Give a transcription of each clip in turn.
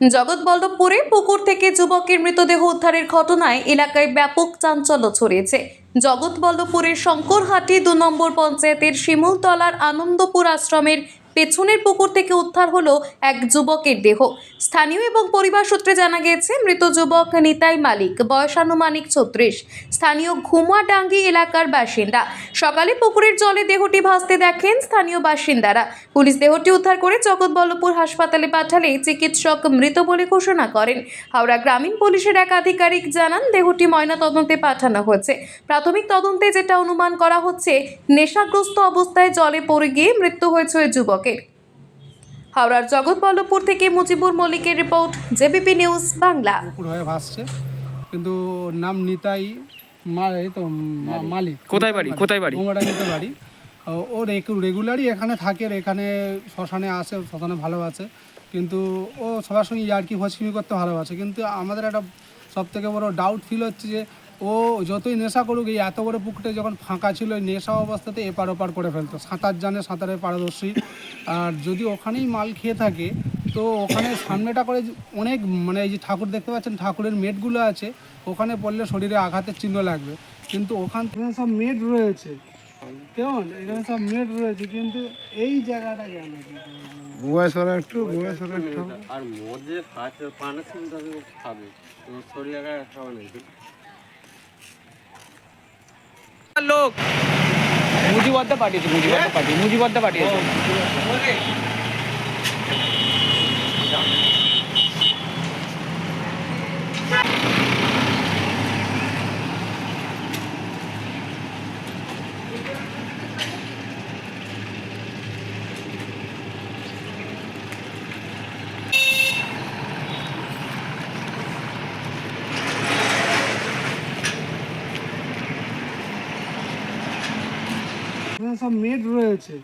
জগৎবল্লভপুরে পুকুর থেকে যুবকের মৃতদেহ উদ্ধারের ঘটনায় এলাকায় ব্যাপক চাঞ্চল্য ছড়িয়েছে। জগৎবল্লভপুরের শঙ্করহাটি দু নম্বর পঞ্চায়েতের শিমুলতলার আনন্দপুর আশ্রমের পেছনের পুকুর থেকে উদ্ধার হলো এক যুবকের দেহ। স্থানীয় এবং পরিবার সূত্রে জানা গিয়েছে মৃত যুবক নিতাই মালিক বয়স আনুমানিক ছত্রিশ। স্থানীয় ঘুমাডাঙ্গি এলাকার বাসিন্দা। সকালে পুকুরের জলে দেহটি ভাসতে দেখেন স্থানীয় বাসিন্দারা। পুলিশ দেহটি উদ্ধার করে জগৎবল্লভপুর হাসপাতালে পাঠালে চিকিৎসক মৃত বলে ঘোষণা করেন। হাওড়া গ্রামীণ পুলিশের এক আধিকারিক জানান, দেহটি ময়নাতদন্তে পাঠানো হয়েছে। প্রাথমিক তদন্তে যেটা অনুমান করা হচ্ছে নেশাগ্রস্ত অবস্থায় জলে পড়ে গিয়ে মৃত্যু হয়েছে ওই যুবকের। হাওড়ার জগৎবল্লভপুর থেকে মুজিবুর মল্লিকের রিপোর্ট জেবিপি নিউজ বাংলা। হয়ে ভাসছে কিন্তু নাম নিতাই তো মালিক। কোথায় বাড়ি? কোথায় বাড়ি? গোমাডাঙ্গিতে বাড়ি। ও- রেগুলারই এখানে থাকে এখানে শ্মশানে আসে শ্মশানে ভালোবাসে কিন্তু ও সবার সঙ্গে ইয়ার্কি ফসকিমি করতে ভালোবাসে। কিন্তু আমাদের একটা সব থেকে বড় ডাউট ফিল হচ্ছে যে ও যতই নেশা করুক এই এত বড় পুকুরটা যখন ফাঁকা ছিল ওই নেশা অবস্থাতে এপার ওপার করে ফেলতো। সাঁতার জানে সাঁতারের পারদর্শী। আর যদি ওখানেই মাল খেয়ে থাকে তো ওখানে সামনেটা করে যে অনেক মানে এই যে ঠাকুর দেখতে পাচ্ছেন ঠাকুরের মেটগুলো আছে ওখানে পড়লে শরীরে আঘাতের চিহ্ন লাগবে। কিন্তু ওখান থেকে সব মেট রয়েছে। কেমন? এখানে সব মেট রয়েছে কিন্তু এই জায়গাটা কেন? একটু আর শরীর একা খাওয়া নেই। লোক। মুজিবদ্দা পাঠিয়েছে মুজিবদ্দা পাঠিয়ে মুজিবদ্দা পাঠিয়েছে। এখানে সব মেট রয়েছে।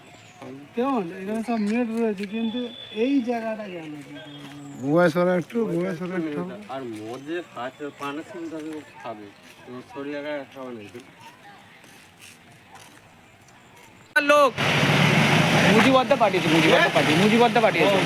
কেমন? এখানে সব মেট রয়েছে কিন্তু এই জায়গাটা কেন? একটু একটু। আর পানের চিন্তা খাবে। শরীর খাওয়া নেই লোক মুজিবদ্দা পাঠিয়েছে মুজিবদ্দা পাঠিয়ে মুজিবদ্দা পাঠিয়েছে।